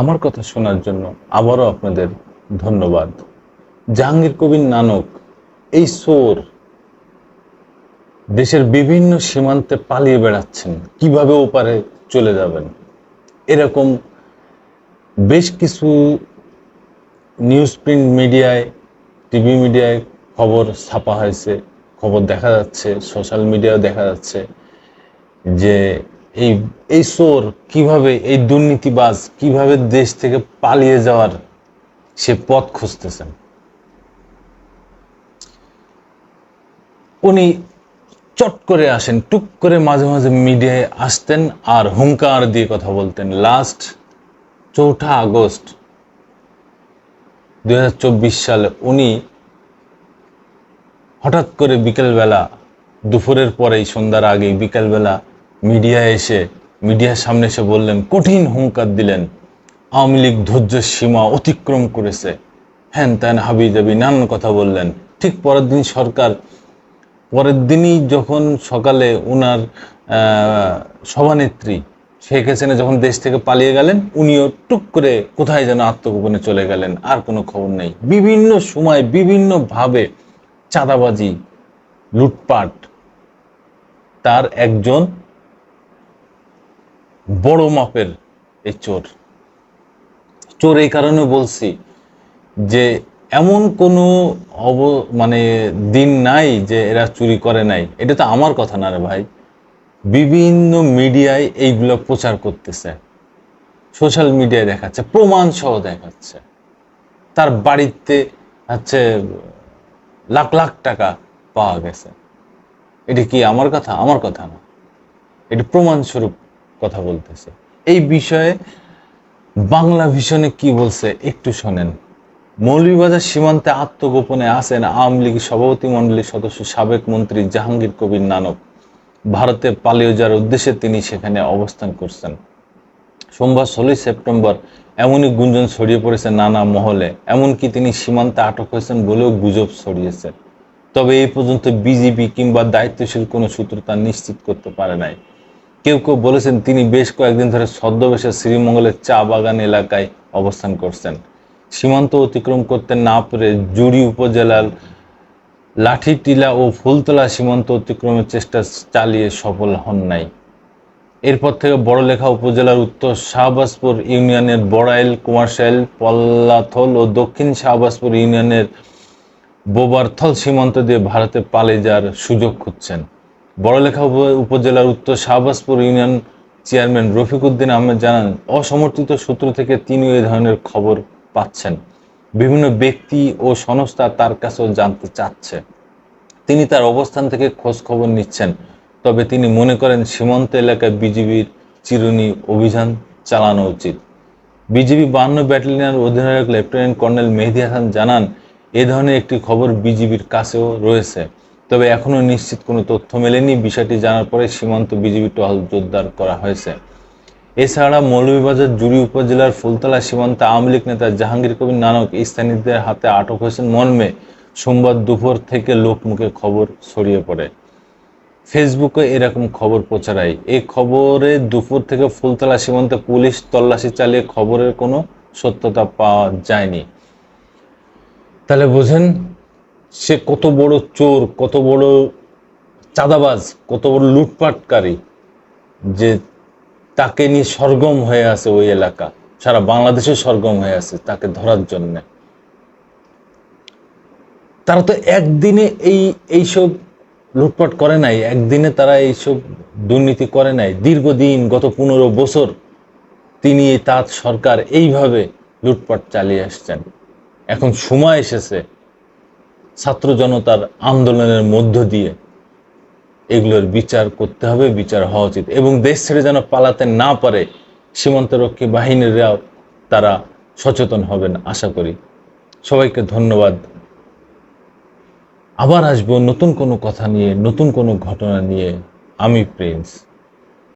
আমার কথা শোনার জন্য আবারও আপনাদের ধন্যবাদ। জাহাঙ্গীর কবির নানক, এই সোর দেশের বিভিন্ন সীমান্তে পালিয়ে বেড়াচ্ছেন, কীভাবে ওপারে চলে যাবেন? এরকম বেশ কিছু নিউজ প্রিন্ট মিডিয়ায়, টিভি মিডিয়ায় খবর ছাপা হয়েছে, খবর দেখা যাচ্ছে, সোশ্যাল মিডিয়ায় দেখা যাচ্ছে যে এই এই চোর কীভাবে, এই দুর্নীতিবাজ কীভাবে দেশ থেকে পালিয়ে যাওয়ার সে পথ খুঁজতেছেন? উনি চট করে আসেন, টুক করে মাঝে মাঝে মিডিয়ায় আসতেন আর হুঙ্কার দিয়ে কথা বলতেন। লাস্ট চৌঠা আগস্ট দুই হাজার চব্বিশ সালে উনি হঠাৎ করে বিকেলবেলা, দুপুরের পরেই সন্ধ্যার আগেই বিকেলবেলা মিডিয়ায় এসে, মিডিয়ার সামনে এসে বললেন, কঠিন হুঙ্কার দিলেন। আওয়ামী লীগ ধৈর্যের সীমা অতিক্রম করেছে। হ্যান ত্যান হাবি জাবি নানান কথা বললেন। ঠিক পরের দিন সরকার, পরের দিনই যখন সকালে ওনার সভানেত্রী শেখ হাসিনা যখন দেশ থেকে পালিয়ে গেলেন, উনিও টুক করে কোথায় যেন আত্মগোপনে চলে গেলেন, আর কোনো খবর নেই। বিভিন্ন সময় বিভিন্নভাবে চাঁদাবাজি, লুটপাট। তার একজন বড় মাপের এই চোর। চোর এই কারণে বলছি যে এমন কোনো অব মানে দিন নাই যে এরা চুরি করে নাই। এটা তো আমার কথা না রে ভাই। বিভিন্ন মিডিয়ায় এইগুলো প্রচার করতেছে। সোশ্যাল মিডিয়ায় দেখাচ্ছে প্রমাণ সহ দেখাচ্ছে। তার বাড়িতে হচ্ছে লাখ লাখ টাকা পাওয়া গেছে। এটা কি আমার কথা? আমার কথা না। এটা প্রমাণস্বরূপ কথা বলতেছে। এই বিষয়ে বাংলা ভীষণে কি বলছে একটু শোনেন। মৌলভীবাজার সীমান্তে আত্মগোপনে আছেন আওয়ামী লীগ সভাপতি মণ্ডলীর সদস্য, সাবেক মন্ত্রী জাহাঙ্গীর কবির নানক। ভারতে পালিয়ে যাওয়ার উদ্দেশ্যে তিনি সেখানে অবস্থান করছেন। সোমবার ষোলোই সেপ্টেম্বর এমনই গুঞ্জন ছড়িয়ে পড়েছে নানা মহলে। এমনকি তিনি সীমান্তে আটক হয়েছেন বলেও গুজব ছড়িয়েছে। তবে এই পর্যন্ত বিজিবি কিংবা দায়িত্বশীল কোনো সূত্র তা নিশ্চিত করতে পারে নাই। কেউ কেউ বলেছেন তিনি বেশ কয়েকদিন ধরে ছদ্মবেশে শ্রীমঙ্গলের চা বাগান এলাকায় অবস্থান করছেন। সীমান্ত অতিক্রম করতে না পেরে জুড়ি উপজেলার লাঠিটিলা ও ফুলতলা সীমান্ত অতিক্রমের চেষ্টা চালিয়ে সফল হন নাই। এরপর থেকে বড়লেখা উপজেলার উত্তর শাহবাজপুর ইউনিয়নের বড়াইল, কুমারশাইল, পল্লাথল ও দক্ষিণ শাহবাজপুর ইউনিয়নের বোবারথল সীমান্ত দিয়ে ভারতে পালিয়ে যাওয়ার সুযোগ খুঁজছেন। বড়লেখা উপজেলার উত্তর শাহবাজপুর ইউনিয়ন চেয়ারম্যান রফিকুদ্দিন আহমেদ জানান, অসমর্থিত সূত্র থেকে তিনি এ ধরনের খবর পাচ্ছেন। বিভিন্ন ব্যক্তি ও সংস্থা তার কাছেও জানতে চাচ্ছে। তিনি তার অবস্থান থেকে খোঁজ খবর নিচ্ছেন, তবে তিনি মনে করেন সীমান্ত এলাকায় বিজিবির চিরুনি অভিযান চালানো উচিত। বিজিবি বান্ন ব্যাটালিয়নের অধিনায়ক লেফটেন্যান্ট কর্নেল মেহেদি হাসান জানান, এ ধরনের একটি খবর বিজিবির কাছেও রয়েছে। তবে এখনও নিশ্চিত কোনো তথ্য মেলেনি। বিষয়টি জানার পরে সীমান্ত বিজিবি টহল জোরদার করা হয়েছে। এছাড়া মৌলভীবাজার জুড়ি উপজেলার ফুলতলা সীমান্তে আওয়ামী লীগ নেতা জাহাঙ্গীর কবির নানক স্থানীয়দের হাতে আটক হয়েছেন মর্মে। সোমবার দুপুর থেকে লোকমুখে খবর ছড়িয়ে পড়ে। ফেসবুকে এরকম খবর প্রচারায়। এই খবরে দুপুর থেকে ফুলতলা সীমান্তে পুলিশ তল্লাশি চালিয়ে খবরের কোনো সত্যতা পাওয়া যায়নি। তাহলে বোঝেন সে কত বড় চোর, কত বড় চাঁদাবাজ, কত বড় লুটপাটকারী যে তাকে নিয়ে সরগম হয়ে আছে ওই এলাকা। সারা বাংলাদেশে সরগম হয়ে আছে তাকে ধরার জন্যে। তারা তো একদিনে এই, এইসব লুটপাট করে নাই, একদিনে তারা এইসব দুর্নীতি করে নাই। দীর্ঘদিন, গত পনেরো বছর তিনি তাঁত সরকার এইভাবে লুটপাট চালিয়ে আসছেন। এখন সময় এসেছে ছাত্র জনতার আন্দোলনের মধ্য দিয়ে এগুলোর বিচার করতে হবে, বিচার হওয়া উচিত। এবং দেশ ছেড়ে যেন পালাতে না পারে সীমান্তরক্ষী বাহিনীরাও তারা সচেতন হবেন, আশা করি। সবাইকে ধন্যবাদ। আবার আসব নতুন কোনো কথা নিয়ে, নতুন কোনো ঘটনা নিয়ে। আমি প্রিন্স।